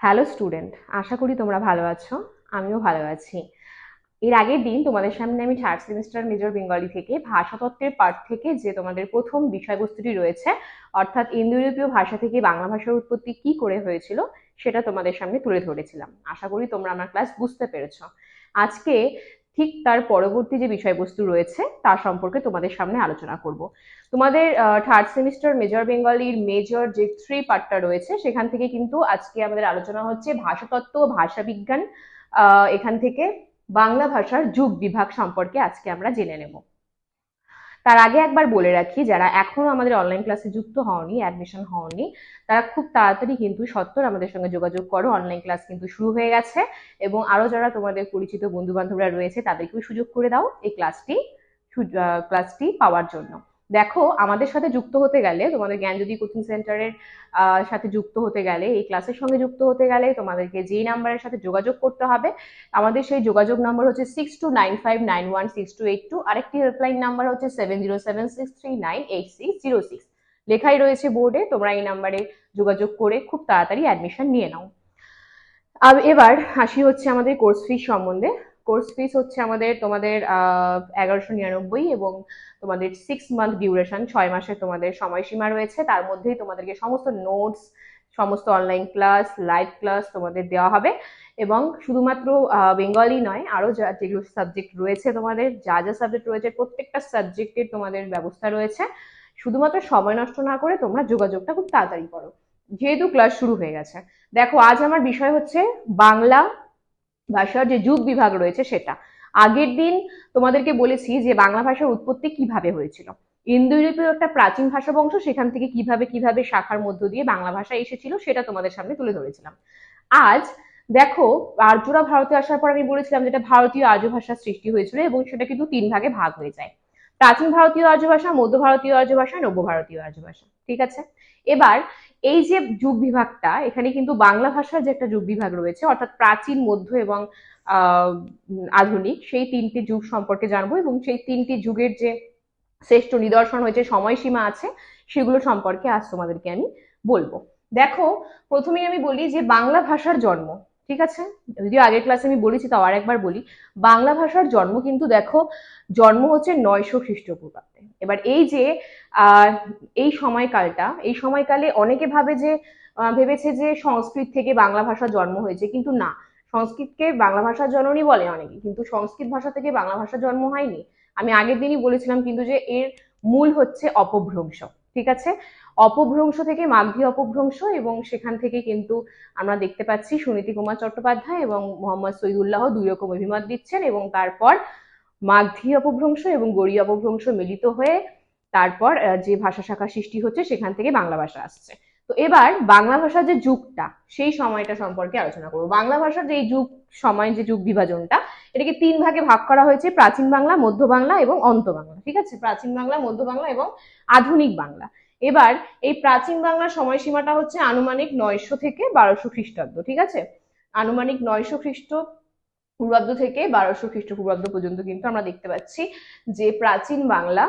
Hello student আশা করি তোমরা ভালো আছো। আমিও ভালো আছি। এর আগের দিন তোমাদের সামনে আমি থার্ড সেমিস্টার মেজর বেঙ্গলি থেকে ভাষাতত্ত্বের পাঠ থেকে যে তোমাদের প্রথম বিষয়বস্তুটি রয়েছে, অর্থাৎ ইন্দো ইউরোপীয় ভাষা থেকে বাংলা ভাষার উৎপত্তি কি করে হয়েছিল, সেটা তোমাদের সামনে তুলে ধরেছিলাম। আশা করি তোমরা আমার ক্লাস বুঝতে পেরেছ। আজকে ঠিক তার পরবর্তী যে বিষয়বস্তু রয়েছে, তার সম্পর্কে তোমাদের সামনে আলোচনা করব। তোমাদের থার্ড সেমিস্টার মেজর বেঙ্গলির মেজর যে থ্রি পার্টটা রয়েছে, সেখান থেকে কিন্তু আজকে আমাদের আলোচনা হচ্ছে ভাষাতত্ত্ব ভাষা ভাষাবিজ্ঞান। এখান থেকে বাংলা ভাষার যুগ বিভাগ সম্পর্কে আজকে আমরা জেনে নেব। তার আগে একবার বলে রাখি, যারা এখনও আমাদের অনলাইন ক্লাসে যুক্ত হওনি অ্যাডমিশন হওনি, তারা খুব তাড়াতাড়ি কিন্তু সত্তর আমাদের সঙ্গে যোগাযোগ করো। অনলাইন ক্লাস কিন্তু শুরু হয়ে গেছে এবং আরও যারা তোমাদের পরিচিত বন্ধু বান্ধবরা রয়েছে, তাদেরকেও সুযোগ করে দাও এই ক্লাসটি ক্লাসটি পাওয়ার জন্য। দেখো, আমাদের সাথে যুক্ত হতে গেলে, তোমাদের জ্ঞানজ্যোতি কোচিং সেন্টারের সাথে যুক্ত হতে গেলে, এই ক্লাসের সঙ্গে যুক্ত হতে গেলে তোমাদেরকে যেই নাম্বারের সাথে যোগাযোগ করতে হবে, আমাদের সেই যোগাযোগ নাম্বার হচ্ছে six two nine five nine one six two eight two আরেকটি হেল্পলাইন নাম্বার হচ্ছে seven zero seven six three nine eight six zero six লেখাই রয়েছে বোর্ডে তোমরা এই নাম্বারে যোগাযোগ করে খুব তাড়াতাড়ি অ্যাডমিশন নিয়ে নাও। এবার হাসি হচ্ছে আমাদের কোর্স ফিস সম্বন্ধে। কোর্স ফিস হচ্ছে আমাদের তোমাদের এগারোশো নিরানব্বই এবং তোমাদের সিক্স মান্থ ডিউরেশন ছয় মাসের তোমাদের সময়সীমা রয়েছে। তার মধ্যেই তোমাদেরকে সমস্ত নোটস সমস্ত অনলাইন ক্লাস লাইভ ক্লাস তোমাদের দেওয়া হবে। এবং শুধুমাত্র বেঙ্গলি নয়, আরও যা যেগুলো সাবজেক্ট রয়েছে তোমাদের, যা যা সাবজেক্ট রয়েছে, প্রত্যেকটা সাবজেক্টের তোমাদের ব্যবস্থা রয়েছে। শুধুমাত্র সময় নষ্ট না করে তোমরা যোগাযোগটা খুব তাড়াতাড়ি করো। যেহেতু ক্লাস শুরু হয়ে গেছে। দেখো, আজ আমার বিষয় হচ্ছে বাংলা ভাষার যে যুগ বিভাগ রয়েছে সেটা। আগের দিন তোমাদেরকে বলেছি যে বাংলা ভাষার উৎপত্তি কীভাবে হয়েছিল। ইন্দো ইউরোপীয় একটা প্রাচীন ভাষা বংশ, সেখান থেকে কীভাবে কীভাবে শাখার মধ্য দিয়ে বাংলা ভাষা এসেছিল সেটা তোমাদের সামনে তুলে ধরেছিলাম। আজ দেখো, আর্যরা ভারতে আসার পর আমি বলেছিলাম যেটা ভারতীয় আর্য ভাষার সৃষ্টি হয়েছিল এবং সেটা কিন্তু তিন ভাগে ভাগ হয়ে যায়। প্রাচীন ভারতীয় আর্য ভাষা মধ্য ভারতীয় আর্য ভাষা নব্য ভারতীয় আর্য ভাষা ঠিক আছে? এবার এই যে যুগ বিভাগটা এখানে কিন্তু বাংলা ভাষার যে একটা যুগ বিভাগ রয়েছে, অর্থাৎ প্রাচীন, মধ্য এবং আধুনিক, সেই তিনটি যুগ সম্পর্কে জানব এবং সেই তিনটি যুগের যে শ্রেষ্ঠ নিদর্শন হয়েছে, সময়সীমা আছে, সেগুলো সম্পর্কে আজ তোমাদেরকে আমি বলব। দেখো, প্রথমেই আমি বলি যে বাংলা ভাষার জন্ম। ঠিক আছে? যদিও আগের ক্লাসে আমি বলেছি, তাও আরেকবার বলি। বাংলা ভাষার জন্ম কিন্তু দেখো, জন্ম হচ্ছে নয়শো খ্রিস্টপূর্বাব্দে। এবার এই যে এই সময়কালটা, এই সময়কালে অনেকে ভাবে যে ভেবেছে যে সংস্কৃত থেকে বাংলা ভাষা জন্ম হয়েছে, কিন্তু না। সংস্কৃতকে বাংলা ভাষার জননী বলে অনেকে, কিন্তু সংস্কৃত ভাষা থেকে বাংলা ভাষা জন্ম হয়নি। আমি আগের দিনই বলেছিলাম কিন্তু যে এর মূল হচ্ছে অপভ্রংশ, ঠিক আছে? অপভ্রংশ থেকে মাগধী অপভ্রংশ এবং সেখান থেকে কিন্তু আমরা দেখতে পাচ্ছি সুনীতি কুমার চট্টোপাধ্যায় এবং মোহাম্মদ সৈদুল্লাহ দুই রকম অভিমত দিচ্ছেন এবং তারপর মাগধী অপভ্রংশ এবং গড়িয়া অপভ্রংশ মিলিত হয়ে তারপর যে ভাষা শাখা সৃষ্টি হচ্ছে সেখান থেকে বাংলা ভাষা আসছে। তো এবার বাংলা ভাষার যে যুগটা, সেই সময়টা সম্পর্কে আলোচনা করব। বাংলা ভাষার যে যুগ সময় যে যুগ বিভাজনটা, এটাকে তিন ভাগে ভাগ করা হয়েছে, প্রাচীন বাংলা, মধ্য বাংলা এবং অন্ত বাংলা ঠিক আছে? প্রাচীন বাংলা, মধ্য বাংলা এবং আধুনিক বাংলা। এবার এই প্রাচীন বাংলার সময়সীমাটা হচ্ছে আনুমানিক নয়শো থেকে বারোশো খ্রিস্টাব্দ, ঠিক আছে? আনুমানিক নয়শো খ্রিস্ট পূর্বাব্দ থেকে বারোশো খ্রিস্টপূর্বাব্দ পর্যন্ত কিন্তু আমরা দেখতে পাচ্ছি যে প্রাচীন বাংলা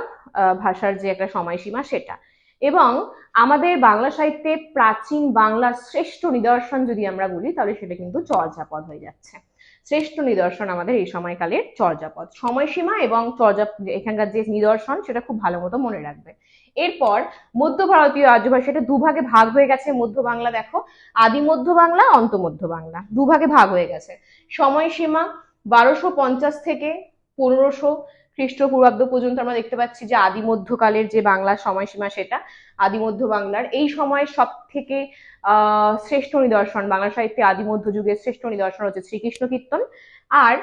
ভাষার যে একটা সময়সীমা সেটা। এবং আমাদের বাংলা সাহিত্যে প্রাচীন বাংলার শ্রেষ্ঠ নিদর্শন যদি আমরা বলি, তাহলে সেটা কিন্তু চর্যাপদ হয়ে যাচ্ছে। শ্রেষ্ঠ নিদর্শন আমাদের এই সময়কালের চর্যাপদ। সময়সীমা এবং চর্যা, এখানকার যে নিদর্শন, সেটা খুব ভালো মতো মনে রাখবে। এরপর মধ্য ভারতীয় আর্য এটা দুভাগে ভাগ হয়ে গেছে। মধ্য বাংলা দেখো, আদি মধ্য বাংলা, অন্ত মধ্য বাংলা। দুভাগে ভাগ হয়ে গেছে। সময়সীমা বারোশো পঞ্চাশ থেকে পনেরোশো খ্রিস্টপূর্বাব্দ পর্যন্ত আমরা দেখতে পাচ্ছি যে আদি মধ্যকালের যে বাংলার সময়সীমা সেটা আদি মধ্য বাংলার এই সময়ের সব থেকে আহ, শ্রেষ্ঠ নিদর্শন, বাংলা সাহিত্যে আদি মধ্য যুগের শ্রেষ্ঠ নিদর্শন হচ্ছে শ্রীকৃষ্ণ কীর্তন। আর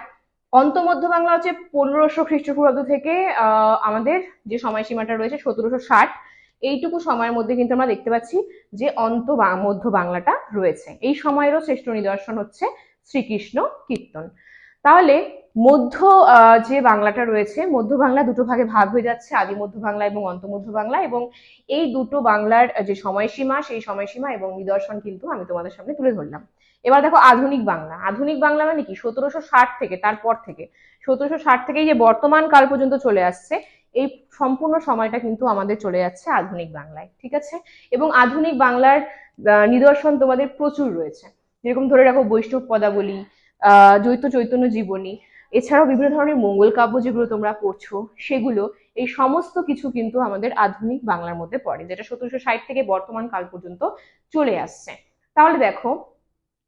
অন্তমধ্য বাংলা হচ্ছে পনেরোশো খ্রিস্টপূর্বাব্দ থেকে, আহ, আমাদের যে সময়সীমাটা রয়েছে সতেরোশো ষাট, এইটুকু সময়ের মধ্যে কিন্তু আমরা দেখতে পাচ্ছি যে অন্ত মধ্য বাংলাটা রয়েছে। এই সময়েরও শ্রেষ্ঠ নিদর্শন হচ্ছে শ্রীকৃষ্ণ কীর্তন। তাহলে মধ্য যে বাংলাটা রয়েছে, মধ্য বাংলা দুটো ভাগে ভাগ হয়ে যাচ্ছে, আদি মধ্য বাংলা এবং অন্ত মধ্য বাংলা, এবং এই দুটো বাংলার যে সময়সীমা, সেই সময়সীমা এবং নিদর্শন কিন্তু আমি তোমাদের সামনে তুলে ধরলাম। এবার দেখো আধুনিক বাংলা। আধুনিক বাংলা মানে কি? সতেরোশো ষাট থেকে, তারপর থেকে, সতেরোশো ষাট থেকে যে বর্তমান কাল পর্যন্ত চলে আসছে, এই সম্পূর্ণ সময়টা কিন্তু আমাদের চলে যাচ্ছে আধুনিক বাংলায়, ঠিক আছে? এবং আধুনিক বাংলার নিদর্শন তোমাদের প্রচুর রয়েছে। যেরকম ধরে রাখো বৈষ্ণব পদাবলী দ্বৈত চৈতন্য জীবনী, এছাড়াও বিভিন্ন ধরনের মঙ্গল কাব্য যেগুলো তোমরা পড়ছো, সেগুলো এই সমস্ত কিছু কিন্তু আমাদের আধুনিক বাংলার মধ্যে পড়ে, যেটা সতেরোশো ষাট থেকে বর্তমান কাল পর্যন্ত চলে আসছে। তাহলে দেখো,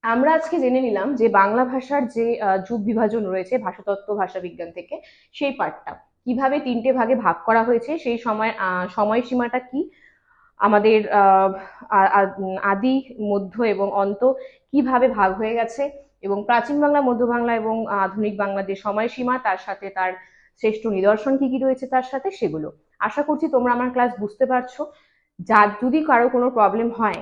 আমরা আজকে জেনে নিলাম যে বাংলা ভাষার যে যুগ বিভাজন রয়েছে, ভাষাতত্ত্ব, ভাষা বিজ্ঞান থেকে, সেই পার্টটা কীভাবে তিনটে ভাগে ভাগ করা হয়েছে, সেই সময় সময়সীমাটা কি? আমাদের আদি, মধ্য এবং অন্ত কীভাবে ভাগ হয়ে গেছে? এবং প্রাচীন বাংলা, মধ্য বাংলা এবং আধুনিক বাংলা যে সময়সীমা, তার সাথে তার শ্রেষ্ঠ নিদর্শন কি কি রয়েছে তার সাথে সেগুলো। আশা করছি তোমরা আমার ক্লাস বুঝতে পারছ। যার যদি কারও কোনো প্রবলেম হয়,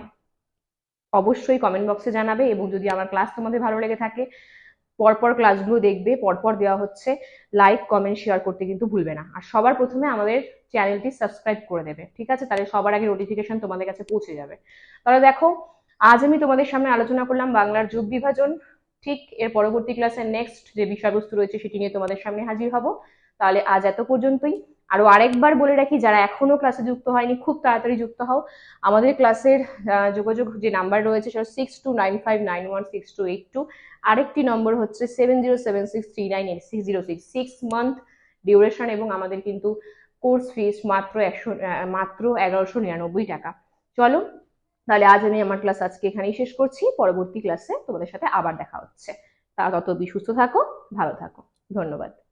অবশ্যই কমেন্ট বক্সে জানাবে এবং যদি আমার ক্লাস তোমাদের ভালো লেগে থাকে, পরপর ক্লাসগুলো দেখবে, পরপর দেওয়া হচ্ছে লাইক কমেন্ট শেয়ার করতে কিন্তু ভুলবে না। আর সবার প্রথমে আমাদের চ্যানেলটি সাবস্ক্রাইব করে দেবে, ঠিক আছে? তাহলে সবার আগে নোটিফিকেশন তোমাদের কাছে পৌঁছে যাবে। তাহলে দেখো, আজ আমি তোমাদের সামনে আলোচনা করলাম বাংলার যুগ বিভাজন ঠিক এর পরবর্তী ক্লাসে নেক্সট যে বিষয়বস্তু রয়েছে সেটি নিয়ে তোমাদের সামনে হাজির হব। তাহলে আজ এত পর্যন্তই। আরও আরেকবার বলে রাখি, যারা এখনও ক্লাসে যুক্ত হয়নি, খুব তাড়াতাড়ি যুক্ত হও। আমাদের ক্লাসের যোগাযোগ যে নাম্বার রয়েছে সেটা six two nine five nine one six two eight two আরেকটি নম্বর হচ্ছে seven zero seven six three nine eight six zero six six month duration এবং আমাদের কিন্তু কোর্স ফিস মাত্র একশো মাত্র এগারোশো নিরানব্বই টাকা। চলো তাহলে আজ আমি আমার ক্লাস আজকে এখানেই শেষ করছি। পরবর্তী ক্লাসে তোমাদের সাথে আবার দেখা হচ্ছে। তা তত সুস্থ থাকো, ভালো থাকো। ধন্যবাদ।